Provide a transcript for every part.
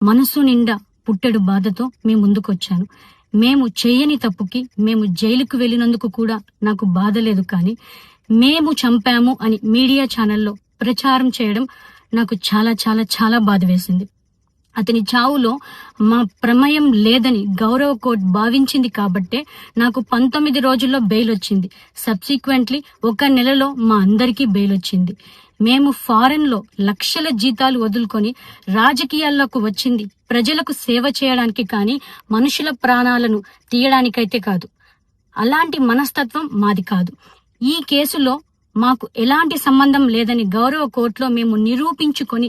మనసు నిండా పుట్టెడు బాధతో మీ ముందుకొచ్చాను. మేము చేయని తప్పుకి మేము జైలుకు వెళ్ళినందుకు కూడా నాకు బాధ లేదు కానీ మేము చంపాము అని మీడియా ఛానల్లో ప్రచారం చేయడం నాకు చాలా చాలా చాలా బాధ వేసింది. అతని చావులో మా ప్రమేయం లేదని గౌరవ కోర్టు భావించింది కాబట్టే నాకు పంతొమ్మిది రోజుల్లో బెయిల్ వచ్చింది సబ్సిక్వెంట్లీ ఒక నెలలో మా అందరికీ బెయిల్ వచ్చింది మేము ఫారెన్లో లక్షల జీతాలు వదులుకొని రాజకీయాల్లోకి వచ్చింది. ప్రజలకు సేవ చేయడానికి కానీ మనుషుల ప్రాణాలను తీయడానికైతే కాదు. అలాంటి మనస్తత్వం మాది కాదు. ఈ కేసులో మాకు ఎలాంటి సంబంధం లేదని గౌరవ కోర్టులో మేము నిరూపించుకొని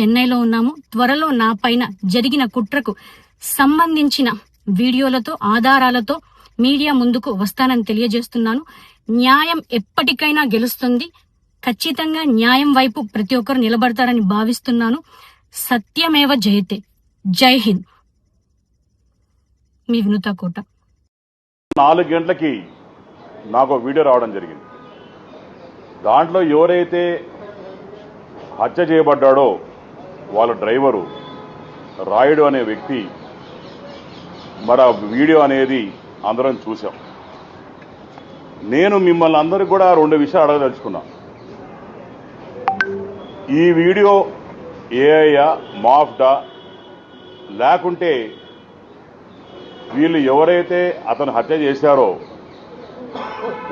చెన్నైలో ఉన్నాము. త్వరలో నా పైన జరిగిన కుట్రకు సంబంధించిన వీడియోలతో ఆధారాలతో మీడియా ముందుకు వస్తానని తెలియజేస్తున్నాను. న్యాయం ఎప్పటికైనా గెలుస్తుంది. ఖచ్చితంగా న్యాయం వైపు ప్రతి ఒక్కరు నిలబడతారని భావిస్తున్నాను. సత్యమేవ జయతే. జై హింద్. మీ వినుత కోట. నాలుగు గంటలకి నాకు వీడియో రావడం జరిగింది. దాంట్లో ఎవరైతే హత్య చేయబడ్డాడో వాళ్ళ డ్రైవరు రాయుడు అనే వ్యక్తి మరి ఆ వీడియో అనేది అందరం చూసాం నేను మిమ్మల్ని అందరికి కూడా రెండు విషయాలు అడగదలుచుకున్నా. ఈ వీడియో ఏఐయా మాఫ్డా లేకుంటే వీళ్ళు ఎవరైతే అతను హత్య చేశారో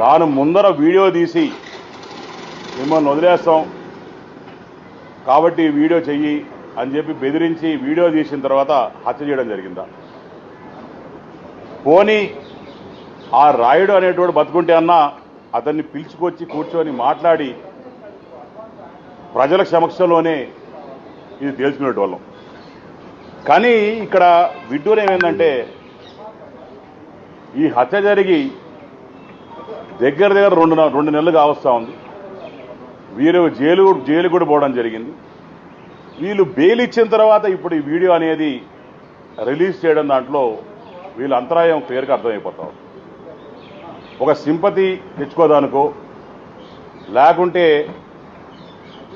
దాని ముందర వీడియో తీసి మిమ్మల్ని వదిలేస్తాం. కాబట్టి వీడియో చెయ్యి అని చెప్పి బెదిరించి వీడియో తీసిన తర్వాత హత్య చేయడం జరిగిందా? పోనీ ఆ రాయుడు అనేటువంటి బతుకుంటే అన్నా అతన్ని పిలుచుకొచ్చి కూర్చొని మాట్లాడి ప్రజల సమక్షంలోనే ఇది తేల్చుకునేటోళ్ళం. కానీ ఇక్కడ విడ్డూరం ఏమైందంటే ఈ హత్య జరిగి దగ్గర దగ్గర రెండు రెండు నెలలు కావస్తూ ఉంది. వీరు జైలు జైలు కూడా పోవడం జరిగింది. వీళ్ళు బెయిల్ ఇచ్చిన తర్వాత ఇప్పుడు ఈ వీడియో అనేది రిలీజ్ చేయడం దాంట్లో వీళ్ళ అంతరాయం క్లియర్గా అర్థమైపోతా ఒక సింపతి తెచ్చుకోదానుకో లేకుంటే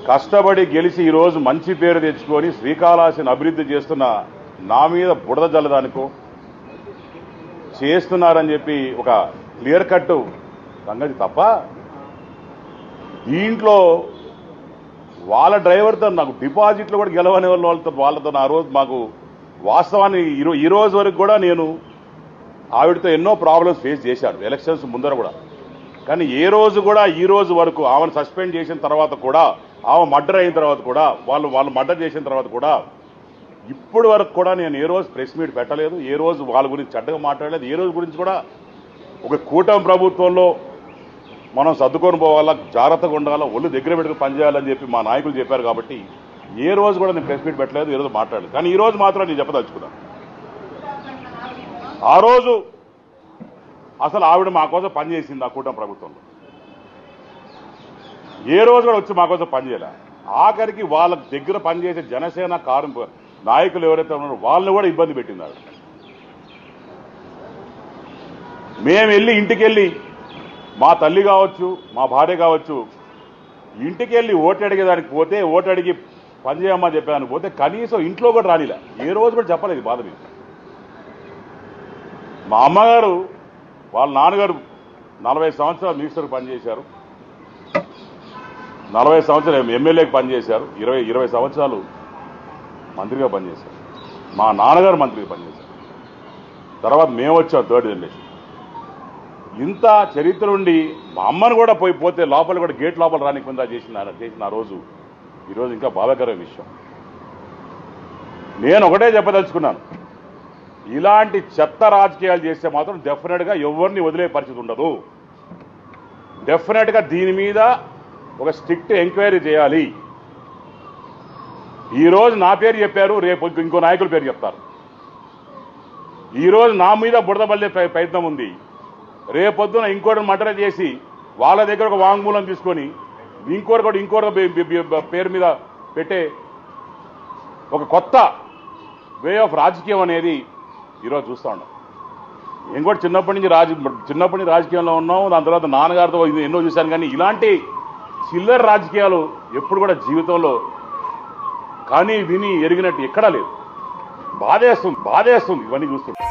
కష్టపడి గెలిచి ఈరోజు మంచి పేరు తెచ్చుకొని శ్రీకాళహస్తిని అభివృద్ధి చేస్తున్న నా మీద బుడద జల్లదానికో చేస్తున్నారని చెప్పి ఒక క్లియర్ కట్ సంగతి తప్ప దీంట్లో వాళ్ళ డ్రైవర్తో నాకు డిపాజిట్లు కూడా గెలవని వాళ్ళతో వాళ్ళతో ఆ రోజు మాకు వాస్తవాన్ని ఈరో ఈ రోజు వరకు కూడా నేను ఆవిడతో ఎన్నో ప్రాబ్లమ్స్ ఫేస్ చేశాను. ఎలక్షన్స్ ముందర కూడా. కానీ ఏ రోజు కూడా ఈ రోజు వరకు ఆమెను సస్పెండ్ చేసిన తర్వాత కూడా ఆమె మర్డర్ అయిన తర్వాత కూడా వాళ్ళు వాళ్ళు మర్డర్ చేసిన తర్వాత కూడా ఇప్పటి వరకు కూడా నేను ఏ రోజు ప్రెస్ మీట్ పెట్టలేదు. ఏ రోజు వాళ్ళ గురించి చెడ్డగా మాట్లాడలేదు. ఏ రోజు గురించి కూడా ఒక కూటమి ప్రభుత్వంలో మనం సర్దుకొని పోవాలా జాగ్రత్తగా ఉండాలా ఒళ్ళు దగ్గర పెట్టుకుని పనిచేయాలని చెప్పి మా నాయకులు చెప్పారు కాబట్టి ఏ రోజు కూడా నేను ప్రెస్ మీట్ పెట్టలేదు ఈరోజు రోజు మాట్లాడలేదు. కానీ ఈ రోజు మాత్రం నేను చెప్పదలుచుకున్నాను ఆ రోజు అసలు ఆవిడ మా కోసం పనిచేసింది ఆ కూటమి ప్రభుత్వంలో. ఏ రోజు కూడా వచ్చి మా కోసం పనిచేయాల ఆఖరికి వాళ్ళ దగ్గర పనిచేసే జనసేన కారు నాయకులు ఎవరైతే ఉన్నారో వాళ్ళని కూడా ఇబ్బంది పెట్టింది ఆవిడ. మేము వెళ్ళి ఇంటికి వెళ్ళి మా తల్లి కావచ్చు మా భార్య కావచ్చు ఇంటికి వెళ్ళి ఓటు అడిగేదానికి పోతే ఓటు అడిగి పని చెప్పాను పోతే కనీసం ఇంట్లో కూడా రానిలే. ఏ రోజు కూడా చెప్పలేదు బాధ మీద మా అమ్మగారు వాళ్ళ నాన్నగారు నలభై సంవత్సరాలు మినిస్టర్ పనిచేశారు. నలభై సంవత్సరాలు ఎమ్మెల్యేకి పనిచేశారు. ఇరవై ఇరవై సంవత్సరాలు మంత్రిగా పనిచేశారు. మా నాన్నగారు మంత్రిగా పనిచేశారు. తర్వాత మేము వచ్చాం థర్డ్ జనరేషన్. ఇంత చరిత్ర ఉండి మా అమ్మను కూడా పోయి పోతే లోపల కూడా గేట్ లోపల రానికుండా చేసిన చేసిన ఆ రోజు ఈరోజు ఇంకా బాధకరమైన విషయం. నేను ఒకటే చెప్పదలుచుకున్నాను. ఇలాంటి చెత్త రాజకీయాలు చేస్తే మాత్రం డెఫినెట్గా ఎవరిని వదిలే పరిస్థితి ఉండదు. డెఫినెట్గా దీని మీద ఒక స్ట్రిక్ట్ ఎంక్వైరీ చేయాలి. ఈరోజు నా పేరు చెప్పారు రేపు ఇంకో నాయకుల పేరు చెప్తారు. ఈరోజు నా మీద బుడదబల్లే ప్ర- ప్రయత్నం ఉంది. రేపొద్దున ఇంకోటి మర్డర్ చేసి వాళ్ళ దగ్గర ఒక వాంగ్మూలం తీసుకొని ఇంకోటి కూడా ఇంకోటి పేరు మీద పెట్టే ఒక కొత్త వే ఆఫ్ రాజకీయం అనేది ఈరోజు చూస్తూ ఉన్నాం. నేను కూడా చిన్నప్పటి నుంచి రాజ చిన్నప్పటి నుంచి రాజకీయంలో ఉన్నాం దాని తర్వాత నాన్నగారితో ఎన్నో చూశాను కానీ ఇలాంటి చిల్లర రాజకీయాలు ఎప్పుడు కూడా జీవితంలో కానీ విని ఎరిగినట్టు ఎక్కడా లేదు. బాధేస్తుంది బాధేస్తుంది ఇవన్నీ చూస్తుంటే.